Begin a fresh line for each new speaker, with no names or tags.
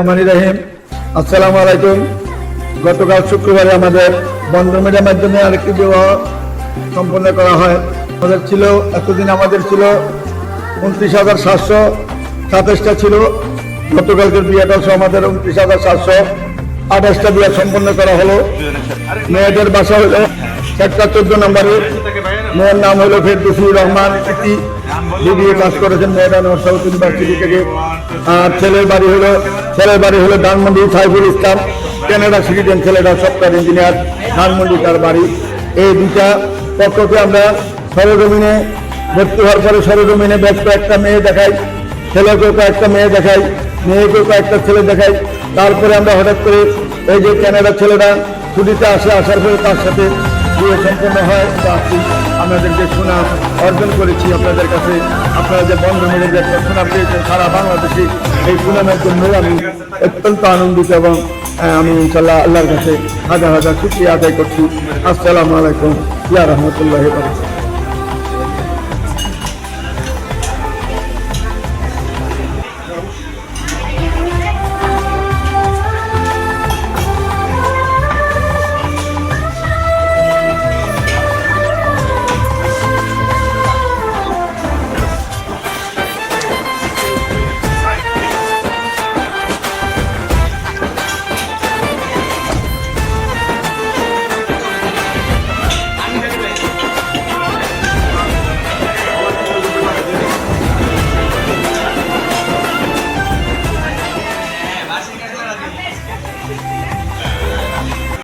রহমানি আলাইকুম। গতকাল শুক্রবারে আমাদের বন্ধ মিডিয়ার মাধ্যমে আরেকটি বিবাহ সম্পন্ন করা হয়। আমাদের ছিল, এতদিন আমাদের ছিল উনত্রিশ হাজার সাতশো সাতাশটা ছিল। গতকালকের বিয়েটা আমাদের উনত্রিশ হাজার সাতশো আঠাশটা বিয়ে সম্পন্ন করা হলো। মেয়েদের বাসা হলো একটা চোদ্দ নম্বরে মেয়ের নাম হলো ফেরদুসুর রহমান, একটি বিবিএ পাস করেছেন মেয়েরা নর্থ সাউথ ইউনিভার্সিটি থেকে। আর ছেলের বাড়ি হলো, ছেলের বাড়ি হলো ধানমন্ডি সাইফুল ইসলাম কেনাডা সিটিজেন ছেলেটা সফটওয়্যার ইঞ্জিনিয়ার ধানমন্ডি তার বাড়ি। এই দুটা পক্ষকে আমরা সরজমিনে ভর্তি হওয়ার পরে সরজমিনে বেশ কয়েকটা মেয়ে দেখাই, ছেলেকেও কয়েকটা মেয়ে দেখাই, মেয়েকেও কয়েকটা ছেলে দেখাই। তারপরে আমরা হঠাৎ করে এই যে ক্যানাডার ছেলেটা ছুটিতে আসে, আসার পরে তার সাথে বিয়ে সম্পূর্ণ হয়। বা আপনাদেরকে শোনা অর্জন করেছি আপনাদের কাছে। আপনারা যে বন্ধ যে একটা শোনা পেয়েছেন সারা বাংলাদেশে এই সুনামের জন্য আমি অত্যন্ত আনন্দিত এবং আহ, আমি ইনশাল্লাহ আল্লাহর কাছে হাজার হাজার সুক্রিয়া আদায় করছি। আসসালামু আলাইকুম। ইয়া রহমতুল্লাহ